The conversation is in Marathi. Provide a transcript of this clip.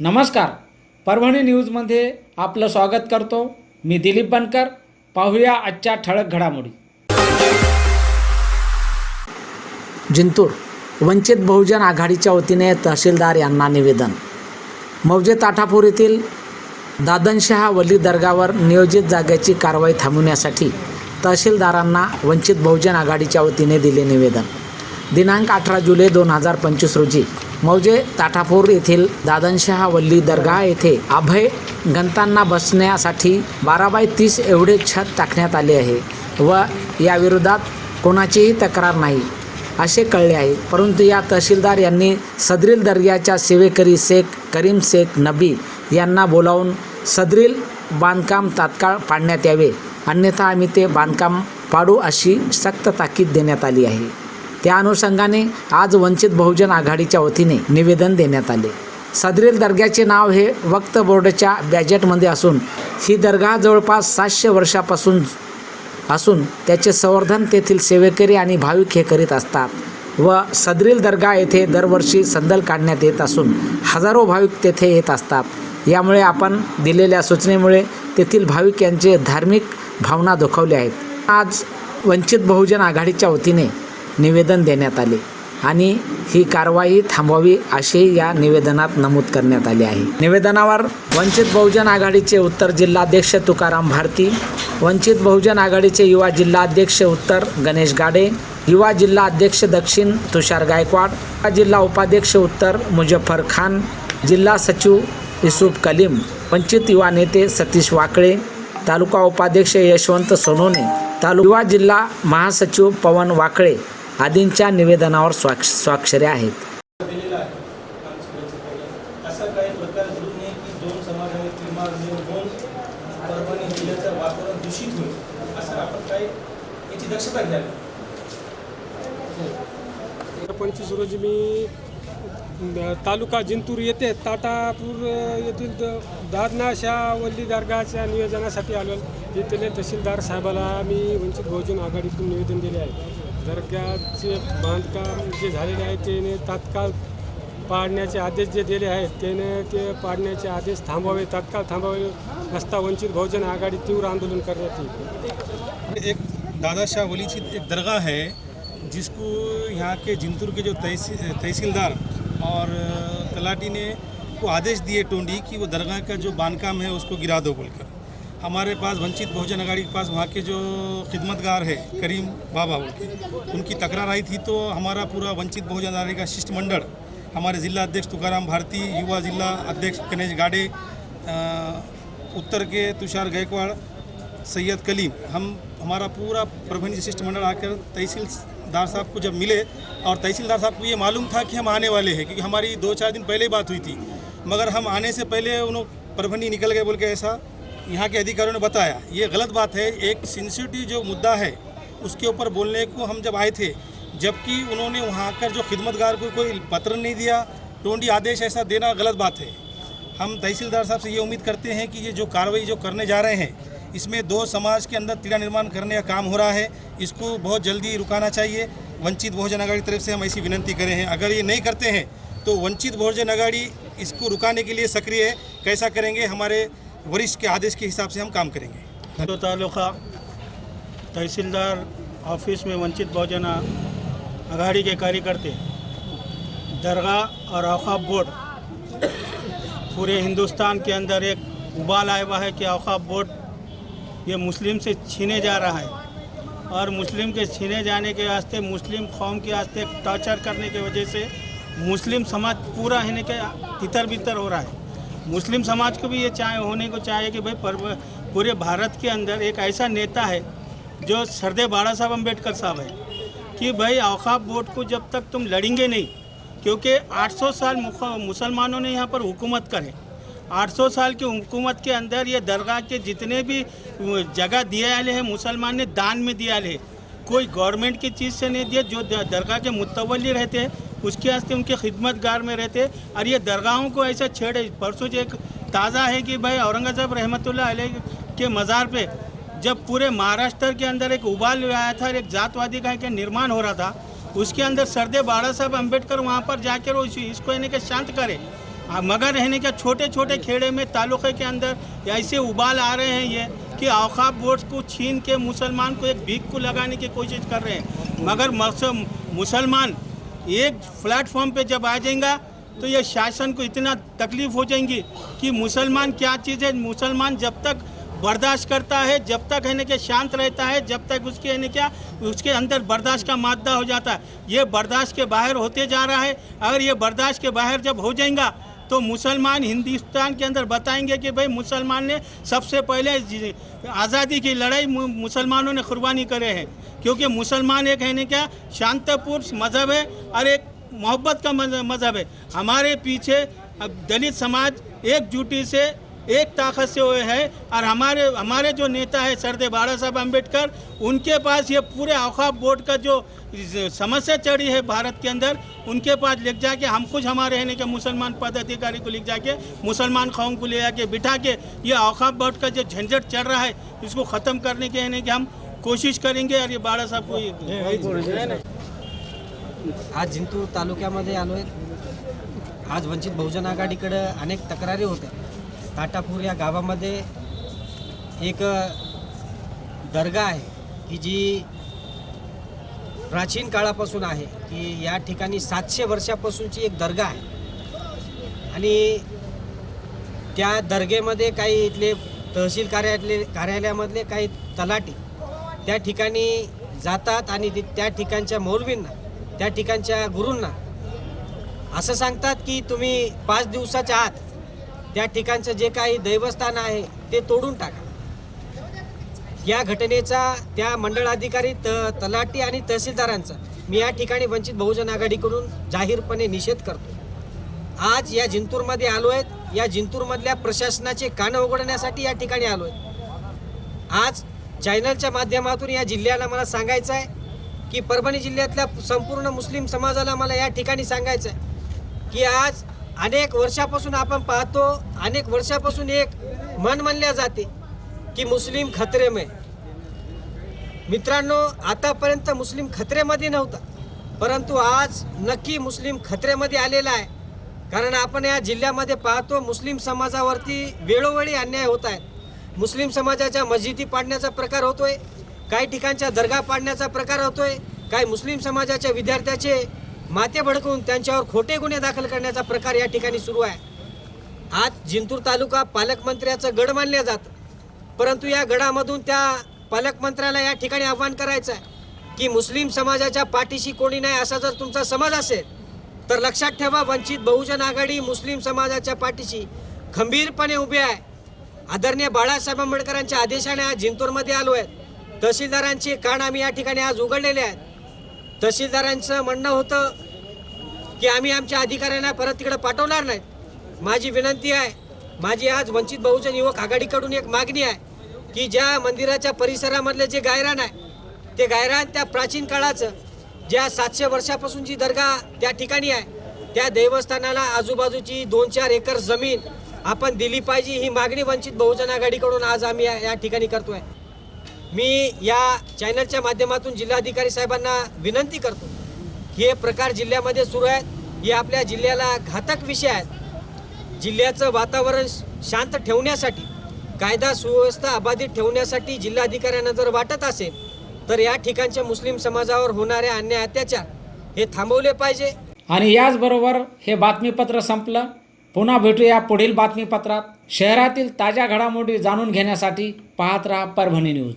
नमस्कार. परभणी न्यूजमध्ये आपलं स्वागत करतो. मी दिलीप बनकर. पाहूया आजच्या ठळक घडामोडी. जिंतूर. वंचित बहुजन आघाडीच्या वतीने तहसीलदार यांना निवेदन. मौजे ताठापूर येथील दादनशहा वली दर्गावर नियोजित जागेची कारवाई थांबवण्यासाठी तहसीलदारांना वंचित बहुजन आघाडीच्या वतीने दिले निवेदन. दिनांक अठरा जुलै दोन हजार पंचवीस रोजी मौजे ताठापूर येथील दादनशहा वल्ली दर्गा येथे अभय गंतांना बसण्यासाठी बारा बाय तीस एवढे छत टाकण्यात आले आहे व याविरोधात कोणाचीही तक्रार नाही असे कळले आहे. परंतु या तहसीलदार यांनी सदरील दर्ग्याच्या सेवेकरी शेख करीम शेख नबी यांना बोलावून सदरील बांधकाम तात्काळ पाडण्यात यावे. अन्यथा आम्ही ते बांधकाम पाडू अशी सक्त ताकीद देण्यात आली आहे. त्या अनुषंगाने आज वंचित बहुजन आघाडीच्या वतीने निवेदन देण्यात आले. सदरील दर्ग्याचे नाव हे वक्त बोर्डच्या बॅजेटमध्ये असून ही दर्गा जवळपास सातशे वर्षापासून असून त्याचे संवर्धन तेथील सेवेकरी आणि भाविक हे करीत असतात व सदरील दर्गा येथे दरवर्षी संदल काढण्यात येत असून हजारो भाविक तेथे येत असतात. यामुळे आपण दिलेल्या सूचनेमुळे तेथील भाविक यांचे धार्मिक भावना दुखावल्या आहेत. आज वंचित बहुजन आघाडीच्या वतीने निवेदन देण्यात आले आणि ही कारवाई थांबवावी असे या निवेदनात नमूद करण्यात आले आहे. निवेदनावर वंचित बहुजन आघाडीचे उत्तर जिल्हाध्यक्ष तुकाराम भारती वंचित बहुजन आघाडीचे युवा जिल्हाध्यक्ष उत्तर गणेश गाडे युवा जिल्हा अध्यक्ष दक्षिण तुषार गायकवाड जिल्हा उपाध्यक्ष उत्तर मुजफ्फर खान जिल्हा सचिव युसुफ कलीम वंचित युवा नेते सतीश वाकळे तालुका उपाध्यक्ष यशवंत सोनोने तालु युवा जिल्हा महासचिव पवन वाकळे आदींच्या निवेदनावर स्वाक्ष स्वाक्षरी आहेत. पंचवीस रोजी मी तालुका जिंतूर येथे ताटापूर येथील द- दादनाशा वल्ली दर्गाच्या नियोजनासाठी आलो. येथील तहसीलदार साहेबाला मी वंचित बहुजन आघाडीतून निवेदन दिले आहे. दर्ग्याचे बांधकाम जे झालेले आहे, त्याने तात्काळ पाडण्याचे आदेश जे दिले आहेत, त्याने ते पाडण्याचे आदेश थांबवावे, तात्काळ थांबवावे. नसता वंचित बहुजन आघाडी तीव्र आंदोलन कर करण्यात येईल. एक दादा शाह वलीची एक दरगाह है जिसको यहाँ के जिंतूर के जो तहसील तहसीलदार और तलाटी ने को आदेश दिए टोंडी कि वो दरगाह का जो बांधकाम है, उसको गिरा दो बोलकर। हमारे पास वंचित बहुजन अगाड़ी के पास वहाँ के जो खिदमतगार है, करीम बाबा बोल उनकी तकरार आई थी तो हमारा पूरा वंचित बहुजन अगाड़ी का शिष्टमंडल, हमारे जिला अध्यक्ष तुकाराम भारती, युवा जिला अध्यक्ष गणेश गाडे उत्तर के तुषार गायकवाड़, सैयद कलीम, हम, हमारा पूरा प्रबंध शिष्टमंडल आकर तहसीलदार साहब को जब मिले और तहसीलदार साहब को ये मालूम था कि हम आने वाले हैं, क्योंकि हमारी दो चार दिन पहले बात हुई थी, मगर हम आने से पहले उन्होंने प्रबंधी निकल गए बोल के ऐसा यहाँ के अधिकारियों ने बताया, ये गलत बात है। एक सेंसिटिव जो मुद्दा है, उसके ऊपर बोलने को हम जब आए थे, जबकि उन्होंने वहाँ आकर जो खिदमतगार को कोई पत्र नहीं दिया, टोंडी आदेश ऐसा देना गलत बात है। हम तहसीलदार साहब से ये उम्मीद करते हैं कि ये जो कार्रवाई जो करने जा रहे हैं, इसमें दो समाज के अंदर तिड़ा निर्माण करने का काम हो रहा है। इसको बहुत जल्दी रुकाना चाहिए। वंचित बहुजन आघाड़ी की तरफ़ से हम ऐसी विनंती करें हैं। अगर ये नहीं करते हैं तो वंचित बहुजन आघाड़ी इसको रुकाने के लिए सक्रिय है। कैसा करेंगे? हमारे वरिष्ठ के आदेश के हिसाब से हम काम करेंगे। तो तालुका तहसीलदार ऑफ़िस में वंचित बहुजन आघाड़ी के कार्यकर्ते, दरगाह और औकाफ बोर्ड, पूरे हिंदुस्तान के अंदर एक उबाल आया हुआ है कि औकाफ बोर्ड ये मुस्लिम से छीने जा रहा है। और मुस्लिम के छीने जाने के वास्ते, मुस्लिम कौम के वास्ते टॉर्चर करने की वजह से मुस्लिम समाज पूरा होने के तितर बितर हो रहा है। मुस्लिम समाज को भी ये चाहे, होने को चाहिए कि भाई पूरे भारत के अंदर एक ऐसा नेता है जो सरदे बाड़ा साहब अंबेडकर साहब है कि भाई औकाफ बोर्ड को जब तक तुम लड़ेंगे नहीं, क्योंकि 800 साल मुसलमानों ने यहाँ पर हुकूमत करे। 800 साल की हुकूमत के अंदर ये दरगाह के जितने भी जगह दिए वाले हैं, मुसलमान ने दान में दिया वाले कोई गवर्नमेंट की चीज़ से नहीं दिया जो दरगाह के मुतवली रहते हैं। उसके वास्ते उनके खिदमतगार में रहते। और ये दरगाहों को ऐसा छेड़े परसों एक ताज़ा है कि भाई औरंगज़ेब रहमत के मज़ार पर जब पूरे महाराष्ट्र के अंदर एक उबाल आया था और एक जातवादी का एक निर्माण हो रहा था, उसके अंदर सरदे बाड़ा साहब अंबेडकर वहाँ पर जाकर इसको यानी कि शांत करे। मगर रहने के छोटे छोटे खेड़े में तालुके के अंदर ऐसे उबाल आ रहे हैं ये कि औकाफ बोर्ड को छीन के मुसलमान को एक भीख को लगाने की कोशिश कर रहे हैं। मगर मस- मुसलमान एक प्लेटफॉर्म पे जब आ जाएगा तो ये शासन को इतना तकलीफ़ हो जाएँगी कि मुसलमान क्या चीज़ है? मुसलमान जब तक बर्दाश्त करता है, जब तक है ना क्या शांत रहता है, जब तक उसके है ना क्या, उसके अंदर बर्दाश्त का मादा हो जाता है। ये बर्दाश्त के बाहर होते जा रहा है। अगर ये बर्दाश्त के बाहर जब हो जाएगा तो मुसलमान हिंदुस्तान के अंदर बताएंगे कि भाई मुसलमान ने सबसे पहले आज़ादी की लड़ाई मु- मुसलमानों ने कुर्बानी करे हैं। क्योंकि मुसलमान एक है ना क्या? शांतपुर मज़हब है और एक मोहब्बत का मज़- मज़हब है। हमारे पीछे अब दलित समाज एकजुटी से एक ताकत से हुए है। और हमारे हमारे जो नेता है, सरदे बाड़ा साहब अंबेडकर उनके पास ये पूरे औकाफ बोर्ड का जो समस्या चढ़ी है भारत के अंदर, उनके पास लिख जाके हम कुछ हमारे रहने के मुसलमान पदाधिकारी को लिख जाके, मुसलमान कौम को ले जाके बिठा के, ये औकाफ बोर्ड का जो झंझट चल रहा है, इसको ख़त्म करने के, यानी कि हम कोशिश करेंगे और ये बाड़ा साहब को आज जिंतूर तालुक्यामध्ये आलो आहे आज वंचित बहुजन आघाडीकडं अनेक तक्रारी होत्या ताटापूर या गावामध्ये एक दर्गा आहे की जी प्राचीन काळापासून आहे की या ठिकाणी सातशे वर्षापासूनची एक दर्गा आहे. आणि त्या दर्गेमध्ये काही इथले तहसील कार्यालय कार्यालयामधले काही तलाठी त्या ठिकाणी जातात आणि त्या ठिकाणच्या मौलवींना त्या ठिकाणच्या गुरूंना असं सांगतात की तुम्ही पाच दिवसाच्या आत त्या ठिकाणचं जे काही दैवस्थान आहे ते तोडून टाका. या घटनेचा त्या मंडळाधिकारी त तलाटी आणि तहसीलदारांचा मी या ठिकाणी वंचित बहुजन आघाडीकडून जाहीरपणे निषेध करतो. आज या जिंतूरमध्ये आलो आहेत या जिंतूरमधल्या प्रशासनाचे कानं उघडण्यासाठी या ठिकाणी आलो आहेत आज चॅनलच्या माध्यमातून या जिल्ह्याला मला सांगायचं आहे की परभणी जिल्ह्यातल्या संपूर्ण मुस्लिम समाजाला मला या ठिकाणी सांगायचं आहे की आज अनेक वर्षापासून आपण पाहतो अनेक वर्षापासून एक मन म्हणल्या जाते की मुस्लिम खत्रेमय. मित्रांनो आतापर्यंत मुस्लिम खतरेमध्ये नव्हता. परंतु आज नक्की मुस्लिम खतरेमध्ये आलेला आहे. कारण आपण या जिल्ह्यामध्ये पाहतो मुस्लिम समाजावरती वेळोवेळी अन्याय होत आहेत. मुस्लिम समाजाच्या मस्जिदी पाडण्याचा प्रकार होतोय काही ठिकाणच्या दर्गा पाडण्याचा प्रकार होतोय काही मुस्लिम समाजाच्या विद्यार्थ्याचे माते भडकवून त्यांच्यावर खोटे गुन्हे दाखल करण्याचा प्रकार या ठिकाणी सुरू आहे. आज जिंतूर तालुका पालकमंत्र्याचं गड मानलं जातं. परंतु या गडामधून त्या पालकमंत्र्याला या ठिकाणी आव्हान करायचं आहे की मुस्लिम समाजाच्या पाठीशी कोणी नाही असा जर तुमचा समज असेल तर लक्षात ठेवा वंचित बहुजन आघाडी मुस्लिम समाजाच्या पाठीशी खंबीरपणे उभी आहे. आदरणीय बाळासाहेब आंबेडकरांच्या आदेशाने आज जिंतूरमध्ये आलो आहेत तहसीलदारांचे कान आम्ही या ठिकाणी आज उघडलेले आहेत. तहसीलदारांचं म्हणणं होतं की आम्ही आमच्या अधिकाऱ्यांना परत तिकडे पाठवणार नाहीत. माझी विनंती आहे माझी आज वंचित बहुजन युवक आघाडीकडून एक मागणी आहे की ज्या मंदिराच्या परिसरामधले जे गायरान आहे ते गायरान त्या प्राचीन काळाचं ज्या सातशे वर्षापासून जी दर्गा त्या ठिकाणी आहे त्या देवस्थानाला आजूबाजूची दोन चार एकर जमीन आपण दिली पाहिजे ही मागणी वंचित बहुजन आघाडीकडून आज आम्ही या या ठिकाणी करतोय. मी या चॅनलच्या माध्यमातून जिल्हाधिकारी साहेबांना विनंती करतो की हे प्रकार जिल्ह्यामध्ये सुरू आहेत. हे आपल्या जिल्ह्याला घातक विषय आहेत. जिल्ह्याचं वातावरण शांत ठेवण्यासाठी कायदा सुव्यवस्था अबाधित ठेवण्यासाठी जिल्हाधिकाऱ्यांना जर वाटत असेल तर या ठिकाणच्या मुस्लिम समाजावर होणारे अन्याय अत्याचार हे थांबवले पाहिजे. आणि याचबरोबर हे बातमीपत्र संपलं. पुन्हा भेटूया पुढील बातमीपत्रात. शहरातील ताज्या घडामोडी जाणून घेण्यासाठी पाहत राहा परभणी न्यूज.